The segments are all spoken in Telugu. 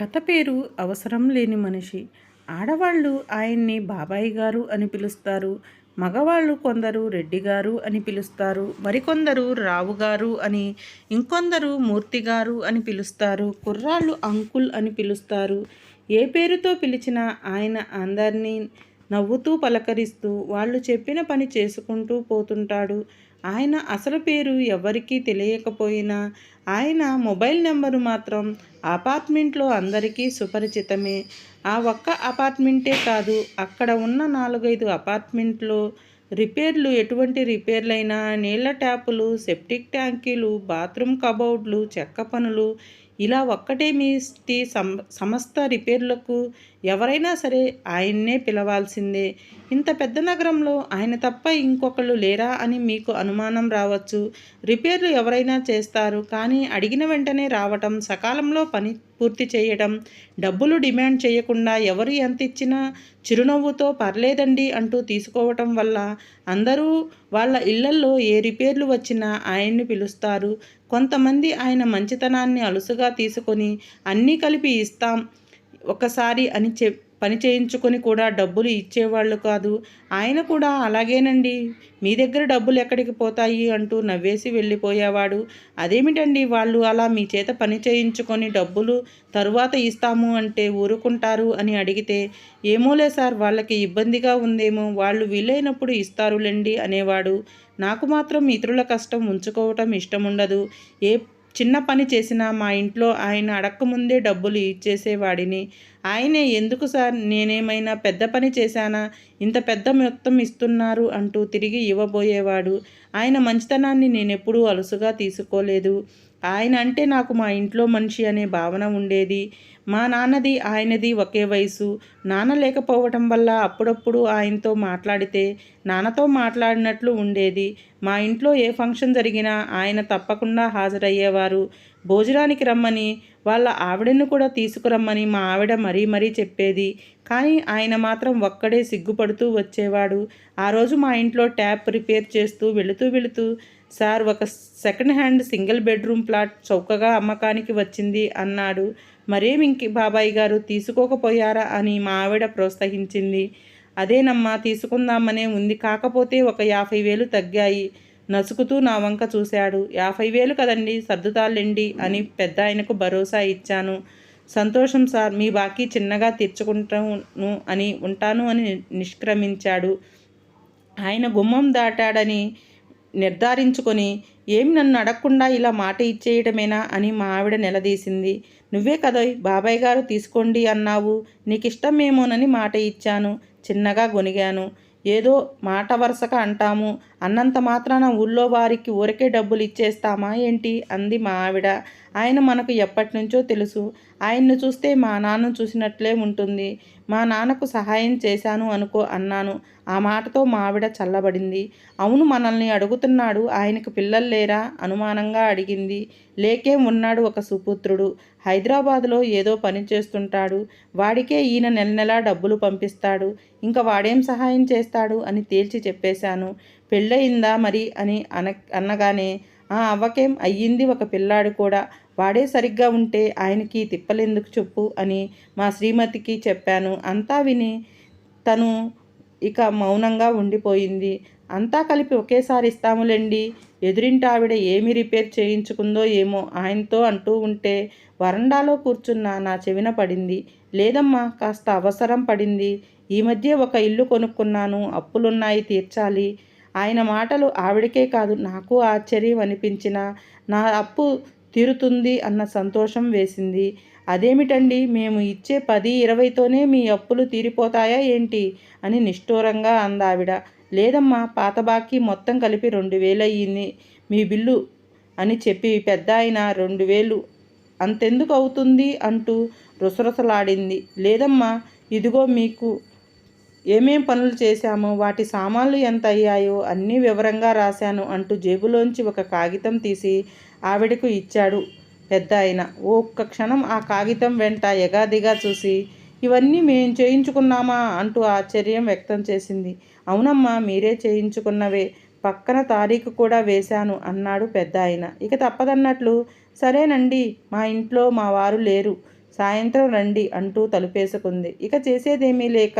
కథ పేరు అవసరం లేని మనిషి. ఆడవాళ్ళు ఆయన్ని బాబాయి గారు అని పిలుస్తారు. మగవాళ్ళు కొందరు రెడ్డి గారు అని పిలుస్తారు. మరికొందరు రావు గారు అని ఇంకొందరు మూర్తి గారు అని పిలుస్తారు. కుర్రాళ్ళు అంకుల్ అని పిలుస్తారు. ఏ పేరుతో పిలిచినా ఆయన అందరినీ నవ్వుతూ పలకరిస్తూ వాళ్ళు చెప్పిన పని చేసుకుంటూ పోతుంటాడు. ఆయన అసలు పేరు ఎవరికీ తెలియకపోయినా ఆయన మొబైల్ నెంబరు మాత్రం అపార్ట్మెంట్లో అందరికీ సుపరిచితమే. ఆ ఒక్క అపార్ట్మెంటే కాదు అక్కడ ఉన్న నాలుగైదు అపార్ట్మెంట్లో రిపేర్లు ఎటువంటి రిపేర్లైనా నీళ్ళ ట్యాపులు సెప్టిక్ ట్యాంకీలు బాత్రూమ్ కబోర్డ్లు చెక్క పనులు ఇలా ఒక్కటే మీ సమ సమస్త రిపేర్లకు ఎవరైనా సరే ఆయన్నే పిలవాల్సిందే. ఇంత పెద్ద నగరంలో ఆయన తప్ప ఇంకొకళ్ళు లేరా అని మీకు అనుమానం రావచ్చు. రిపేర్లు ఎవరైనా చేస్తారు కానీ అడిగిన వెంటనే రావటం సకాలంలో పని పూర్తి చేయడం డబ్బులు డిమాండ్ చేయకుండా ఎవరు ఎంత ఇచ్చినా చిరునవ్వుతో పర్లేదండి అంటూ తీసుకోవటం వల్ల అందరూ వాళ్ళ ఇళ్ళల్లో ఏ రిపేర్లు వచ్చినా ఆయన్ని పిలుస్తారు. కొంతమంది ఆయన మంచితనాన్ని అలుసుగా తీసుకొని అన్నీ కలిపి ఇస్తాం. ఒకసారి అని చెప్ పని చేయించుకొని కూడా డబ్బులు ఇచ్చేవాళ్ళు కాదు. ఆయన కూడా అలాగేనండి. మీ దగ్గర డబ్బులు ఎక్కడికి పోతాయి? అంటూ నవ్వేసి వెళ్ళిపోయేవాడు. అదేమిటండి వాళ్ళు అలా మీ చేత పని చేయించుకొని డబ్బులు తరువాత ఇస్తాము అంటే ఊరుకుంటారు? అని అడిగితే ఏమోలే సార్ వాళ్ళకి ఇబ్బందిగా ఉందేమో వాళ్ళు వీలైనప్పుడు ఇస్తారులేండి అనేవాడు. నాకు మాత్రం ఇతరుల కష్టం ఉంచుకోవటం ఇష్టం ఉండదు ఏ చిన్న పని చేసినా మా ఇంట్లో ఆయన అడక్కముందే డబ్బులు ఇచ్చేసేవాడిని. ఆయనే ఎందుకు సార్? నేనేమైనా పెద్ద పని చేశానా? ఇంత పెద్ద మొత్తం ఇస్తున్నారు అంటూ తిరిగి ఇవ్వబోయేవాడు. ఆయన మంచితనాన్ని నేనెప్పుడూ అలుసుగా తీసుకోలేదు. ఆయన అంటే నాకు మా ఇంట్లో మనిషి అనే భావన ఉండేది. మా నాన్నది ఆయనది ఒకే వయసు. నాన్న లేకపోవటం వల్ల అప్పుడప్పుడు ఆయనతో మాట్లాడితే నాన్నతో మాట్లాడినట్లు ఉండేది. మా ఇంట్లో ఏ ఫంక్షన్ జరిగినా ఆయన తప్పకుండా హాజరయ్యేవారు. భోజనానికి రమ్మని వాళ్ళ ఆవిడను కూడా తీసుకురమ్మని మా ఆవిడ మరీ మరీ చెప్పేది. కానీ ఆయన మాత్రం ఒక్కడే సిగ్గుపడుతూ వచ్చేవాడు. ఆ రోజు మా ఇంట్లో ట్యాప్ రిపేర్ చేస్తూ వెళుతూ వెళుతూ సార్ ఒక second hand single bedroom flat చౌకగా అమ్మకానికి వచ్చింది అన్నాడు. మరేమింకి బాబాయ్ గారు తీసుకోకపోయారా? అని మా ఆవిడ ప్రోత్సహించింది. అదేనమ్మా తీసుకుందామనే ఉంది. కాకపోతే ఒక యాభై వేలు తగ్గాయి. నసుకుతూ నా వంక చూశాడు. యాభై వేలు కదండి సర్దుతాళ్ళండి అని పెద్ద ఆయనకు భరోసా ఇచ్చాను. సంతోషం సార్ మీ బాకీ చిన్నగా తీర్చుకుంటాను అని ఉంటాను అని నిష్క్రమించాడు. ఆయన గుమ్మం దాటాడని నిర్ధారించుకొని ఏమి నన్ను అడగకుండా ఇలా మాట ఇచ్చేయటమేనా అని మా ఆవిడ నిలదీసింది. నువ్వే కదోయ్ బాబాయ్ గారు తీసుకోండి అన్నావు నీకు ఇష్టమేమోనని మాట ఇచ్చాను. చిన్నగా గొనిగాను ఏదో మాట వరుసగా అంటాము. అన్నంత మాత్రాన ఊళ్ళో వారికి ఊరికే డబ్బులు ఇచ్చేస్తామా ఏంటి? అంది మా ఆవిడ. ఆయన మనకు ఎప్పటి నుంచో తెలుసు. ఆయన్ను చూస్తే మా నాన్న చూసినట్లే ఉంటుంది. మా నాన్నకు సహాయం చేశాను అనుకో అన్నాను. ఆ మాటతో మా ఆవిడ చల్లబడింది. అవును మనల్ని అడుగుతున్నాడు. ఆయనకు పిల్లలు లేరా? అనుమానంగా అడిగింది. లేకేం ఉన్నాడు ఒక సుపుత్రుడు. హైదరాబాద్లో ఏదో పని చేస్తుంటాడు. వాడికే ఈయన నెల నెలా డబ్బులు పంపిస్తాడు. ఇంకా వాడేం సహాయం చేస్తాడు అని తేల్చి చెప్పేశాను. పెళ్ళయిందా మరి అని అన అన్నగానే ఆ అవ్వకేం అయ్యింది ఒక పిల్లాడు కూడా. వాడే సరిగ్గా ఉంటే ఆయనకి తిప్పలేందుకు చెప్పు అని మా శ్రీమతికి చెప్పాను. అంతా విని తను ఇక మౌనంగా ఉండిపోయింది. అంతా కలిపి ఒకేసారి ఇస్తాములేండి. ఎదురింటి ఆవిడ ఏమి రిపేర్ చేయించుకుందో ఏమో ఆయనతో అంటూ ఉంటే వరండాలో కూర్చున్న నా చెవిన పడింది. లేదమ్మా కాస్త అవసరం పడింది. ఈ మధ్య ఒక ఇల్లు కొనుక్కున్నాను. అప్పులున్నాయి తీర్చాలి. ఆయన మాటలు ఆవిడకే కాదు నాకు ఆశ్చర్యం అనిపించిన నా అప్పు తీరుతుంది అన్న సంతోషం వేసింది. అదేమిటండి? మేము ఇచ్చే పది ఇరవైతోనే మీ అప్పులు తీరిపోతాయా ఏంటి? అని నిష్ఠూరంగా అందావిడ. లేదమ్మా పాత బాకీ మొత్తం కలిపి రెండు వేలు అయ్యింది. మీ బిల్లు అని చెప్పి పెద్ద ఆయన రెండు వేలు అంతెందుకు అవుతుంది? అంటూ రుసరుసలాడింది. లేదమ్మా ఇదిగో మీకు. ఏమేం పనులు చేశామో? వాటి సామాన్లు ఎంత అయ్యాయో అన్నీ వివరంగా రాశాను అంటూ జేబులోంచి ఒక కాగితం తీసి ఆవిడకు ఇచ్చాడు. పెద్ద ఆయన ఒక్క క్షణం ఆ కాగితం వెంట ఎగాదిగా చూసి ఇవన్నీ మేము చేయించుకున్నామా? అంటూ ఆశ్చర్యం వ్యక్తం చేసింది. అవునమ్మా మీరే చేయించుకున్నవే. పక్కన తారీఖు కూడా వేశాను అన్నాడు పెద్ద ఆయన. ఇక తప్పదన్నట్లు. సరేనండి మా ఇంట్లో మా వారు లేరు. సాయంత్రం రండి అంటూ తలుపేసుకుంది. ఇక చేసేదేమీ లేక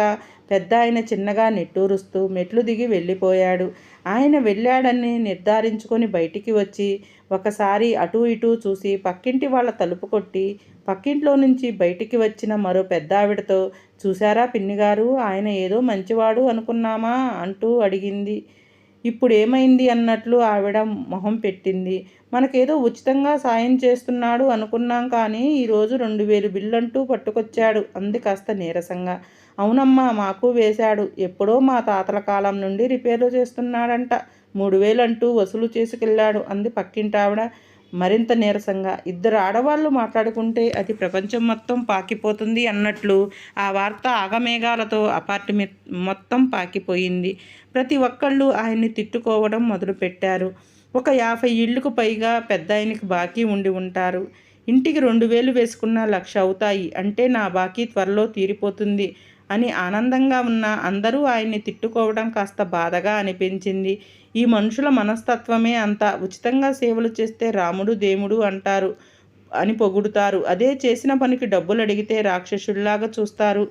పెద్ద ఆయన చిన్నగా నిట్టూరుస్తూ మెట్లు దిగి వెళ్ళిపోయాడు. ఆయన వెళ్ళాడని నిర్ధారించుకొని బయటికి వచ్చి ఒకసారి అటూ ఇటూ చూసి పక్కింటి వాళ్ళ తలుపు కొట్టి పక్కింట్లో నుంచి బయటికి వచ్చిన మరో పెద్ద ఆవిడతో చూశారా పిన్నిగారు ఆయన ఏదో మంచివాడు అనుకున్నామా? అంటూ అడిగింది. ఇప్పుడు ఏమైంది అన్నట్లు ఆవిడ మొహం పెట్టింది. మనకేదో ఉచితంగా సాయం చేస్తున్నాడు అనుకున్నాం కానీ ఈరోజు రెండు వేలు బిల్లంటూ పట్టుకొచ్చాడు. అంది కాస్త నీరసంగా. అవునమ్మా మాకు వేశాడు. ఎప్పుడో మా తాతల కాలం నుండి రిపేర్లు చేస్తున్నాడంట. మూడు వేలంటూ వసూలు చేసుకెళ్ళాడు. అంది పక్కింటావిడ. మరింత నీరసంగా. ఇద్దరు ఆడవాళ్ళు మాట్లాడుకుంటే అది ప్రపంచం మొత్తం పాకిపోతుంది అన్నట్లు ఆ వార్త ఆగమేఘాలతో అపార్ట్మెంట్ మొత్తం పాకిపోయింది. ప్రతి ఒక్కళ్ళు ఆయన్ని తిట్టుకోవడం మొదలుపెట్టారు. ఒక యాభై ఇళ్ళకు పైగా పెద్ద ఆయనకి బాకీ ఉండి ఉంటారు. ఇంటికి రెండు వేలు వేసుకున్న లక్ష అవుతాయి. అంటే నా బాకీ త్వరలో తీరిపోతుంది అని ఆనందంగా ఉన్న అందరూ ఆయన్ని తిట్టుకోవడం కాస్త బాధగా అనిపించింది. ఈ మనుషుల మనస్తత్వమే అంత. ఉచితంగా సేవలు చేస్తే రాముడు దేవుడు అంటారు అని పొగుడుతారు. అదే చేసిన పనికి డబ్బులు అడిగితే రాక్షసుల్లాగా చూస్తారు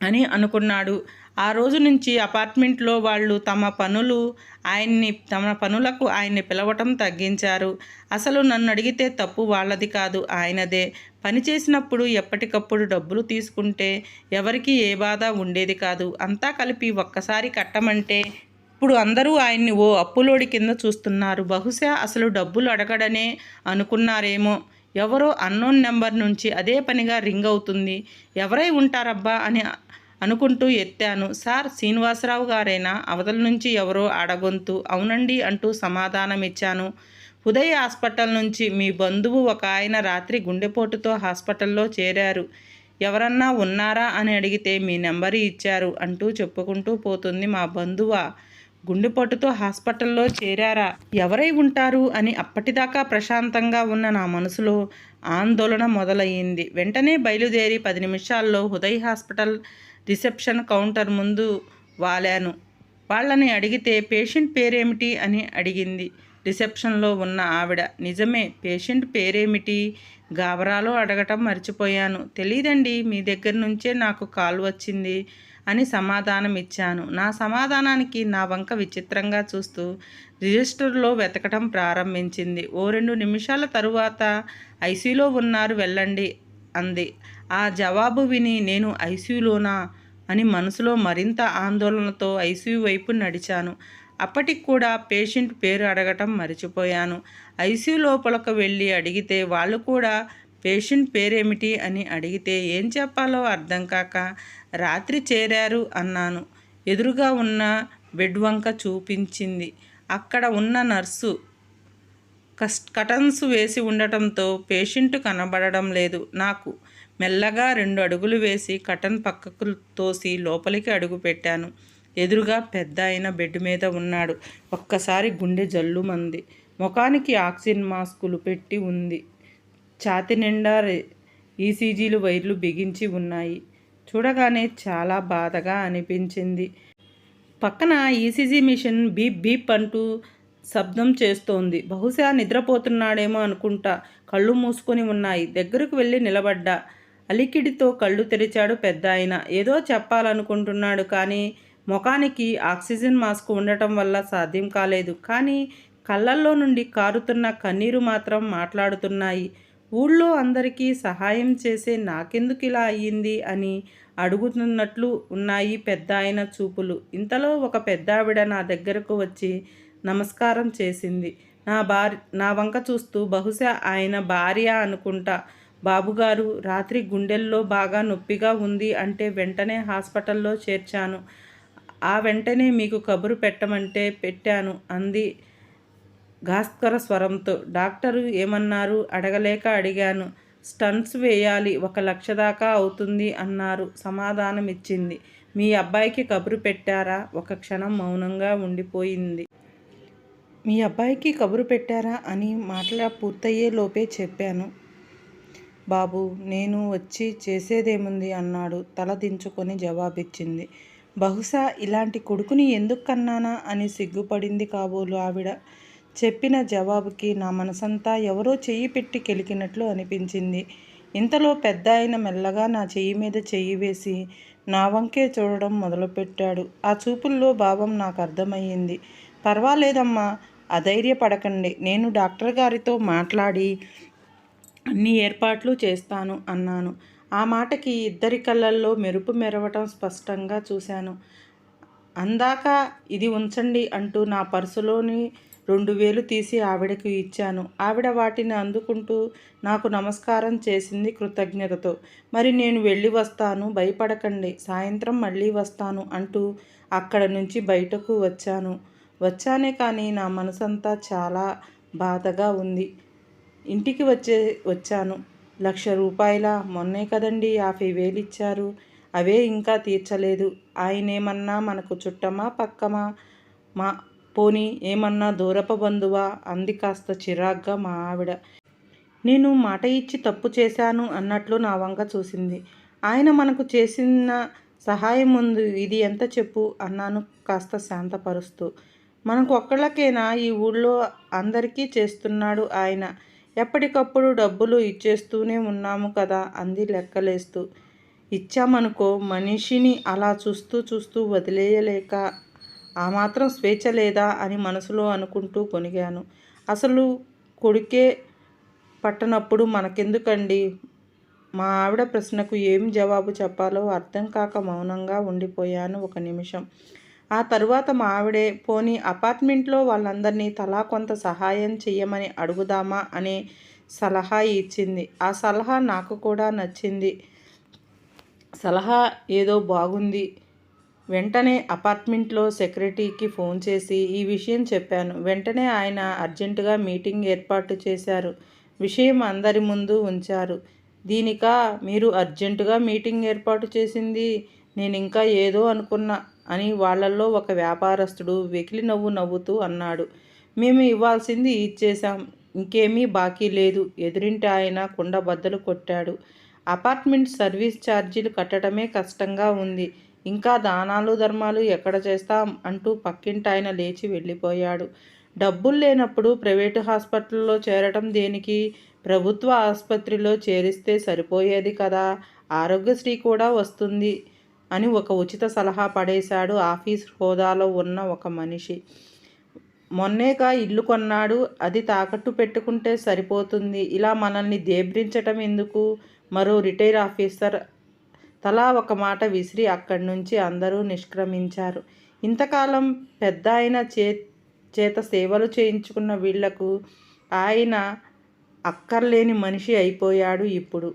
అని అనుకున్నాడు. ఆ రోజు నుంచి అపార్ట్మెంట్లో వాళ్ళు తమ పనులు ఆయన్ని తమ పనులకు ఆయన్ని పిలవటం తగ్గించారు. అసలు నన్ను అడిగితే తప్పు వాళ్ళది కాదు ఆయనదే. పని చేసినప్పుడు ఎప్పటికప్పుడు డబ్బులు తీసుకుంటే ఎవరికి ఏ బాధ ఉండేది కాదు. అంతా కలిపి ఒక్కసారి కట్టమంటే ఇప్పుడు అందరూ ఆయన్ని ఓ అప్పులోడి కింద చూస్తున్నారు. బహుశా అసలు డబ్బులు అడగడనే అనుకున్నారేమో. ఎవరో అన్నోన్ నెంబర్ నుంచి అదే పనిగా రింగ్ అవుతుంది. ఎవరై ఉంటారబ్బా అని అనుకుంటూ ఎత్తాను. సార్ శ్రీనివాసరావు గారైనా? అవతల నుంచి ఎవరో అడగొంతు అవునండి అంటూ సమాధానం ఇచ్చాను ఉదయ్ హాస్పిటల్ నుంచి మీ బంధువు ఒక ఆయన రాత్రి గుండెపోటుతో హాస్పిటల్లో చేరారు. ఎవరన్నా ఉన్నారా అని అడిగితే మీ నెంబర్ ఇచ్చారు అంటూ చెప్పుకుంటూ పోతుంది మా బంధువా? గుండెపోటుతో హాస్పిటల్లో చేరారా? ఎవరై ఉంటారు? అని అప్పటిదాకా ప్రశాంతంగా ఉన్న నా మనసులో ఆందోళన మొదలయ్యింది. వెంటనే బయలుదేరి పది నిమిషాల్లో ఉదయ్ హాస్పిటల్ రిసెప్షన్ కౌంటర్ ముందు వాలాను. వాళ్ళని అడిగితే పేషెంట్ పేరేమిటి? అని అడిగింది. రిసెప్షన్లో ఉన్న ఆవిడ నిజమే పేషెంట్ పేరేమిటి? గాబరాలో అడగటం మర్చిపోయాను. తెలీదండి మీ దగ్గర నుంచే నాకు కాల్ వచ్చింది. అని సమాధానం ఇచ్చాను నా సమాధానానికి నా వంక విచిత్రంగా చూస్తూ రిజిస్టర్లో వెతకటం ప్రారంభించింది. ఓ రెండు నిమిషాల తరువాత ఐసీలో ఉన్నారు వెళ్ళండి అంది. ఆ జవాబు విని నేను ఐసీయూలోనా అని మనసులో మరింత ఆందోళనతో ఐసీయూ వైపు నడిచాను. అప్పటికి కూడా పేషెంట్ పేరు అడగటం మర్చిపోయాను. ఐసీయూ లోపలకు వెళ్ళి అడిగితే వాళ్ళు కూడా పేషెంట్ పేరేమిటి అని అడిగితే ఏం చెప్పాలో అర్థం కాక రాత్రి చేరారు అన్నాను. ఎదురుగా ఉన్న బెడ్ వంక చూపించింది. అక్కడ ఉన్న నర్సు కస్ కటన్స్ వేసి ఉండటంతో పేషెంట్ కనబడడం లేదు నాకు. మెల్లగా రెండు అడుగులు వేసి కటన్ పక్కకు తోసి లోపలికి అడుగు పెట్టాను. ఎదురుగా పెద్ద అయిన బెడ్ మీద ఉన్నాడు. ఒక్కసారి గుండె జల్లుమంది. ముఖానికి ఆక్సిజన్ మాస్కులు పెట్టి ఉంది. ఛాతి నిండా ఈసీజీలు వైర్లు బిగించి ఉన్నాయి. చూడగానే చాలా బాధగా అనిపించింది. పక్కన ఈసీజీ మిషన్ బీప్ బీప్ అంటూ శబ్దం చేస్తోంది. బహుశా నిద్రపోతున్నాడేమో అనుకుంటా. కళ్ళు మూసుకొని ఉన్నాయి. దగ్గరకు వెళ్ళి నిలబడ్డా. అలికిడితో కళ్ళు తెరిచాడు పెద్ద ఆయన. ఏదో చెప్పాలనుకుంటున్నాడు కానీ ముఖానికి ఆక్సిజన్ మాస్క్ ఉండటం వల్ల సాధ్యం కాలేదు. కానీ కళ్ళల్లో నుండి కారుతున్న కన్నీరు మాత్రం మాట్లాడుతున్నాయి. ఊళ్ళో అందరికీ సహాయం చేసే నాకెందుకు ఇలా అయ్యింది అని అడుగుతున్నట్లు ఉన్నాయి పెద్ద ఆయన చూపులు. ఇంతలో ఒక పెద్దావిడ నా దగ్గరకు వచ్చి నమస్కారం చేసింది. నా భార్య నా వంక చూస్తూ బహుశా ఆయన భార్య అనుకుంటా. బాబుగారు రాత్రి గుండెల్లో బాగా నొప్పిగా ఉంది అంటే వెంటనే హాస్పిటల్లో చేర్చాను. ఆ వెంటనే మీకు కబురు పెట్టమంటే పెట్టాను అంది గాస్కర స్వరంతో డాక్టరు ఏమన్నారు? అడగలేక అడిగాను. స్టంట్స్ వేయాలి ఒక లక్ష దాకా అవుతుంది అన్నారు. సమాధానం ఇచ్చింది మీ అబ్బాయికి కబురు పెట్టారా? ఒక క్షణం మౌనంగా ఉండిపోయింది. మీ అబ్బాయికి కబురు పెట్టారా? అని మాటల పూర్తయ్యే లోపే చెప్పాను. బాబు నేను వచ్చి చేసేదేముంది? అన్నాడు. తల దించుకొని జవాబిచ్చింది. బహుశా ఇలాంటి కొడుకుని ఎందుకు కన్నానా? అని సిగ్గుపడింది కాబోలు ఆవిడ. చెప్పిన జవాబుకి నా మనసంతా ఎవరో చెయ్యి పెట్టి కెలికినట్లు అనిపించింది. ఇంతలో పెద్ద ఆయన మెల్లగా నా చెయ్యి మీద చెయ్యి వేసి నా వంకే చూడడం మొదలుపెట్టాడు. ఆ చూపుల్లో భావం నాకు అర్థమయ్యింది. పర్వాలేదమ్మా అధైర్యపడకండి. నేను డాక్టర్ గారితో మాట్లాడి అన్ని ఏర్పాట్లు చేస్తాను అన్నాను. ఆ మాటకి ఇద్దరి కళ్ళల్లో మెరుపు మెరవటం స్పష్టంగా చూశాను. అందాక ఇది ఉంచండి అంటూ నా పర్సులోని రెండు వేలు తీసి ఆవిడకు ఇచ్చాను. ఆవిడ వాటిని అందుకుంటూ నాకు నమస్కారం చేసింది కృతజ్ఞతతో. మరి నేను వెళ్ళి వస్తాను భయపడకండి సాయంత్రం మళ్ళీ వస్తాను అంటూ అక్కడ నుంచి బయటకు వచ్చాను. వచ్చానే కానీ నా మనసంతా చాలా బాధగా ఉంది. ఇంటికి వచ్చే వచ్చాను. లక్ష రూపాయల మొన్నే కదండి యాభై వేలు ఇచ్చారు. అవే ఇంకా తీర్చలేదు. ఆయనేమన్నా మనకు చుట్టమా పక్కమా మా పోనీ ఏమన్నా దూరప బంధువా? అంది కాస్త చిరాగ్గా మా ఆవిడ. నేను మాట ఇచ్చి తప్పు చేశాను అన్నట్లు నా వంక చూసింది. ఆయన మనకు చేసిన సహాయం ముందు ఇది ఎంత చెప్పు? అన్నాను కాస్త శాంతపరుస్తూ. మనకు ఒక్కళ్ళకేనా? ఈ ఊళ్ళో అందరికీ చేస్తున్నాడు ఆయన. ఎప్పటికప్పుడు డబ్బులు ఇచ్చేస్తూనే ఉన్నాము కదా? అంది లెక్కలేస్తూ. ఇచ్చామనుకో మనిషిని అలా చూస్తూ చూస్తూ వదిలేయలేక ఆ మాత్రం స్వేచ్ఛ లేదా అని మనసులో అనుకుంటూ కొనిగాను. అసలు కొడుకే పట్టనప్పుడు మనకెందుకండి? మా ఆవిడ ప్రశ్నకు ఏం జవాబు చెప్పాలో అర్థం కాక మౌనంగా ఉండిపోయాను ఒక నిమిషం. ఆ తరువాత మా ఆవిడే పోనీ అపార్ట్మెంట్లో వాళ్ళందరినీ తలా కొంత సహాయం చెయ్యమని అడుగుదామా అనే సలహా ఇచ్చింది. ఆ సలహా నాకు కూడా నచ్చింది. సలహా ఏదో బాగుంది. వెంటనే అపార్ట్మెంట్లో సెక్రటరీకి ఫోన్ చేసి ఈ విషయం చెప్పాను. వెంటనే ఆయన అర్జెంటుగా మీటింగ్ ఏర్పాటు చేశారు. విషయం అందరి ముందు ఉంచారు. దీనికా మీరు అర్జెంటుగా మీటింగ్ ఏర్పాటు చేసింది నేను ఇంకా ఏదో అనుకున్నా అని వాళ్ళల్లో ఒక వ్యాపారస్తుడు వెకిలి నవ్వు నవ్వుతూ అన్నాడు. మేము ఇవ్వాల్సింది ఇచ్చేశాం. ఇంకేమీ బాకీ లేదు. ఎదురింటి ఆయన కుండబద్దలు కొట్టాడు. అపార్ట్మెంట్ సర్వీస్ ఛార్జీలు కట్టడమే కష్టంగా ఉంది. ఇంకా దానాలు ధర్మాలు ఎక్కడ చేస్తాం అంటూ పక్కింటాయన లేచి వెళ్ళిపోయాడు. డబ్బులు లేనప్పుడు ప్రైవేటు హాస్పిటల్లో చేరటం దేనికి? ప్రభుత్వ ఆసుపత్రిలో చేరిస్తే సరిపోయేది కదా ఆరోగ్యశ్రీ కూడా వస్తుంది అని ఒక ఉచిత సలహా పడేశాడు ఆఫీస్ హోదాలో ఉన్న ఒక మనిషి. మొన్నేగా ఇల్లు కొన్నాడు అది తాకట్టు పెట్టుకుంటే సరిపోతుంది. ఇలా మనల్ని దేబ్రించటం ఎందుకు? మరో రిటైర్ ఆఫీసర్ తలా ఒక మాట విసిరి అక్కడి నుంచి అందరూ నిష్క్రమించారు. ఇంతకాలం పెద్ద ఆయన చే చేత సేవలు చేయించుకున్న వీళ్ళకు ఆయన అక్కర్లేని మనిషి అయిపోయాడు ఇప్పుడు.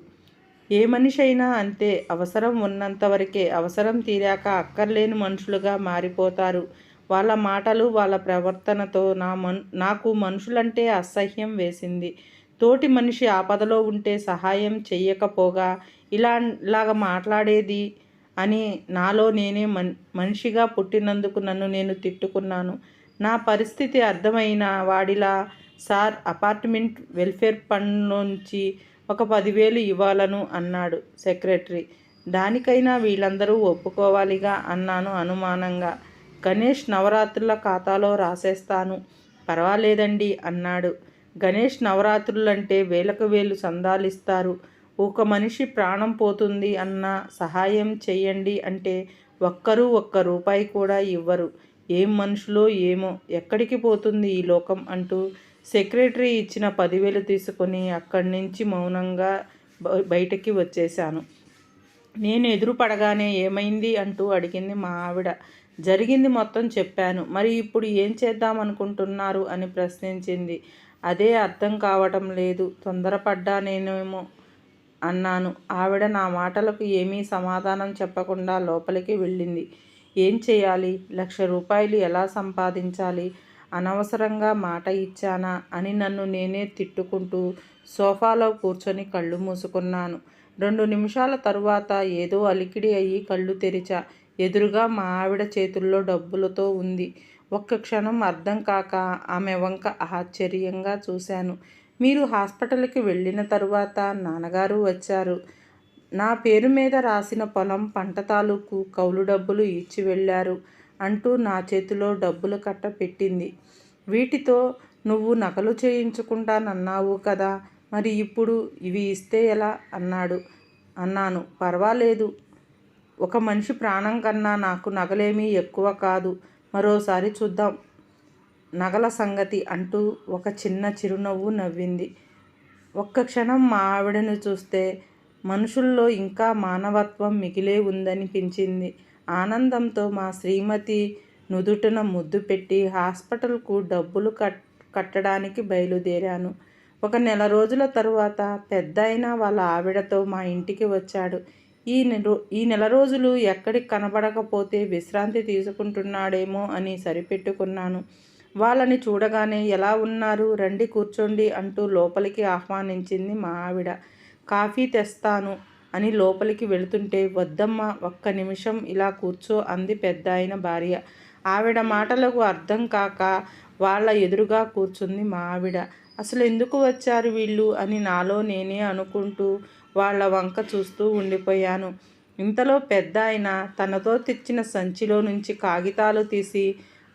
ఏ మనిషి అయినా అంతే అవసరం ఉన్నంతవరకే అవసరం తీరాక అక్కర్లేని మనుషులుగా మారిపోతారు. వాళ్ళ మాటలు వాళ్ళ ప్రవర్తనతో నా మన్ నాకు మనుషులంటే అసహ్యం వేసింది. తోటి మనిషి ఆపదలో ఉంటే సహాయం చెయ్యకపోగా ఇలా ఇలాగ మాట్లాడేది అని నాలో నేనే మన్ మనిషిగా పుట్టినందుకు నన్ను నేను తిట్టుకున్నాను. నా పరిస్థితి అర్థమైన వాడిలా సార్ అపార్ట్మెంట్ వెల్ఫేర్ ఫండ్ నుంచి ఒక పదివేలు ఇవ్వాలను అన్నాడు సెక్రటరీ. దానికైనా వీళ్ళందరూ ఒప్పుకోవాలిగా అన్నాను అనుమానంగా. గణేష్ నవరాత్రుల ఖాతాలో రాసేస్తాను. పర్వాలేదండి అన్నాడు. గణేష్ నవరాత్రులంటే వేలకు వేలు సందాలిస్తారు. ఒక మనిషి ప్రాణం పోతుంది అన్న సహాయం చేయండి అంటే ఒక్కరూ ఒక్క రూపాయి కూడా ఇవ్వరు. ఏం మనుషులో ఏమో ఎక్కడికి పోతుంది ఈ లోకం అంటూ సెక్రటరీ ఇచ్చిన పదివేలు తీసుకొని అక్కడి నుంచి మౌనంగా బయటికి వచ్చేశాను. నేను ఎదురు పడగానే ఏమైంది అంటూ అడిగింది మా ఆవిడ. జరిగింది మొత్తం చెప్పాను. మరి ఇప్పుడు ఏం చేద్దాం అనుకుంటున్నారు అని ప్రశ్నించింది. అదే అర్థం కావటం లేదు. తొందరపడ్డా నేనేమో అన్నాను. ఆవిడ నా మాటలకు ఏమీ సమాధానం చెప్పకుండా లోపలికి వెళ్ళింది. ఏం చేయాలి? లక్ష రూపాయలు ఎలా సంపాదించాలి? అనవసరంగా మాట ఇచ్చానా అని నన్ను నేనే తిట్టుకుంటూ సోఫాలో కూర్చొని కళ్ళు మూసుకున్నాను. రెండు నిమిషాల తరువాత ఏదో అలికిడి అయ్యి కళ్ళు తెరిచా. ఎదురుగా మా ఆవిడ చేతుల్లో డబ్బులతో ఉంది. ఒక్క క్షణం అర్థం కాక ఆమె వంక ఆశ్చర్యంగా చూశాను. మీరు హాస్పిటల్కి వెళ్ళిన తరువాత నాన్నగారు వచ్చారు. నా పేరు మీద రాసిన పొలం పంట తాలూకు కౌలు డబ్బులు ఇచ్చి వెళ్ళారు అంటూ నా చేతిలో డబ్బులు కట్ట పెట్టింది వీటితో నువ్వు నకలు చేయించుకుంటానన్నావు కదా మరి ఇప్పుడు ఇవి ఇస్తే ఎలా? అన్నాడు. అన్నాను. పర్వాలేదు. ఒక మనిషి ప్రాణం కన్నా నాకు నగలేమీ ఎక్కువ కాదు. మరోసారి చూద్దాం. నగల సంగతి అంటూ ఒక చిన్న చిరునవ్వు నవ్వింది. ఒక్క క్షణం మా ఆవిడను చూస్తే మనుషుల్లో ఇంకా మానవత్వం మిగిలే ఉందనిపించింది. ఆనందంతో మా శ్రీమతి నుదుటన ముద్దు పెట్టి హాస్పిటల్కు డబ్బులు కట్ కట్టడానికి బయలుదేరాను. ఒక నెల రోజుల తరువాత పెద్ద అయిన వాళ్ళ ఆవిడతో మా ఇంటికి వచ్చాడు. ఈ నెల ఈ నెల రోజులు ఎక్కడికి కనబడకపోతే విశ్రాంతి తీసుకుంటున్నాడేమో అని సరిపెట్టుకున్నాను. వాళ్ళని చూడగానే ఎలా ఉన్నారు? రండి కూర్చోండి అంటూ లోపలికి ఆహ్వానించింది మా ఆవిడ. కాఫీ తెస్తాను అని లోపలికి వెళుతుంటే వద్దమ్మ ఒక్క నిమిషం ఇలా కూర్చో అంది పెద్ద ఆయన భార్య. ఆవిడ మాటలకు అర్థం కాక వాళ్ళ ఎదురుగా కూర్చుంది మా ఆవిడ. అసలు ఎందుకు వచ్చారు వీళ్ళు? అని నాలో నేనే అనుకుంటూ వాళ్ళ వంక చూస్తూ ఉండిపోయాను. ఇంతలో పెద్ద ఆయన తనతో తెచ్చిన సంచిలో నుంచి కాగితాలు తీసి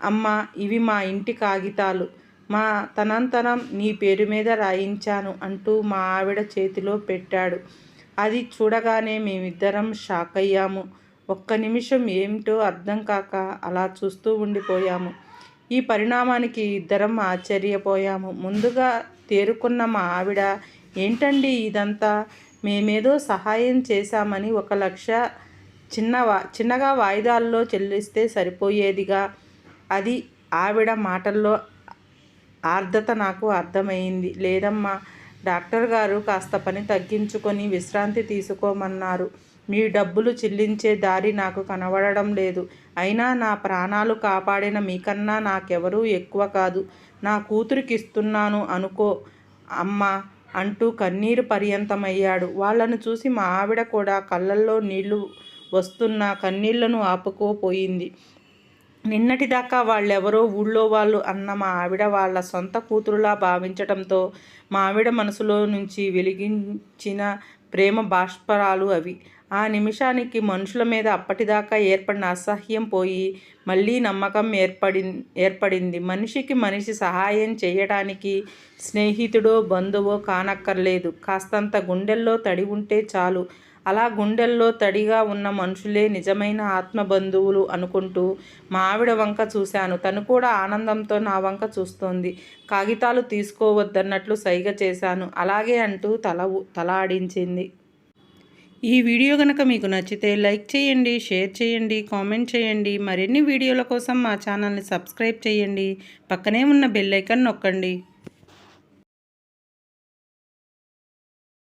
అమ్మ ఇవి మా ఇంటి కాగితాలు. మా తనంతరం నీ పేరు మీద రాయించాను అంటూ మా ఆవిడ చేతిలో పెట్టాడు. అది చూడగానే మేమిద్దరం షాక్ అయ్యాము. ఒక్క నిమిషం ఏమిటో అర్థం కాక అలా చూస్తూ ఉండిపోయాము. ఈ పరిణామానికి ఇద్దరం ఆశ్చర్యపోయాము. ముందుగా తేరుకున్న మా ఆవిడ ఏంటండి ఇదంతా? మేమేదో సహాయం చేశామని ఒక లక్ష చిన్న వా చిన్నగా వాయిదాల్లో చెల్లిస్తే సరిపోయేదిగా? అది ఆవిడ మాటల్లో ఆర్ద్రత నాకు అర్థమైంది. లేదమ్మా డాక్టర్ గారు కాస్త పని తగ్గించుకొని విశ్రాంతి తీసుకోమన్నారు. మీ డబ్బులు చెల్లించే దారి నాకు కనబడడం లేదు. అయినా నా ప్రాణాలు కాపాడిన మీకన్నా నాకెవరూ ఎక్కువ కాదు. నా కూతురికి ఇస్తున్నాను అనుకో అమ్మ అంటూ కన్నీరు పర్యంతమయ్యాడు. వాళ్ళను చూసి మా ఆవిడ కూడా కళ్ళల్లో నీళ్ళు వస్తున్న కన్నీళ్ళను ఆపుకోపోయింది. నిన్నటిదాకా వాళ్ళెవరో ఊళ్ళో వాళ్ళు అన్న మా ఆవిడ వాళ్ళ సొంత కూతురులా భావించటంతో మా ఆవిడ మనసులో నుంచి వెలిగించిన ప్రేమ బాష్పరాలు అవి. ఆ నిమిషానికి మనుషుల మీద అప్పటిదాకా ఏర్పడిన అసహ్యం పోయి మళ్ళీ నమ్మకం ఏర్పడి ఏర్పడింది. మనిషికి మనిషి సహాయం చేయడానికి స్నేహితుడో బంధువో కానక్కర్లేదు. కాస్తంత గుండెల్లో తడి ఉంటే చాలు. అలా గుండెల్లో తడిగా ఉన్న మనుషులే నిజమైన ఆత్మబంధువులు అనుకుంటూ మా ఆవిడ వంక చూశాను. తను కూడా ఆనందంతో నా వంక చూస్తోంది. కాగితాలు తీసుకోవద్దన్నట్లు సైగ చేశాను. అలాగే అంటూ తల తలాడించింది ఈ వీడియో కనుక మీకు నచ్చితే లైక్ చేయండి షేర్ చేయండి కామెంట్ చేయండి. మరిన్ని వీడియోల కోసం మా ఛానల్ని సబ్స్క్రైబ్ చేయండి. పక్కనే ఉన్న బెల్ నొక్కండి.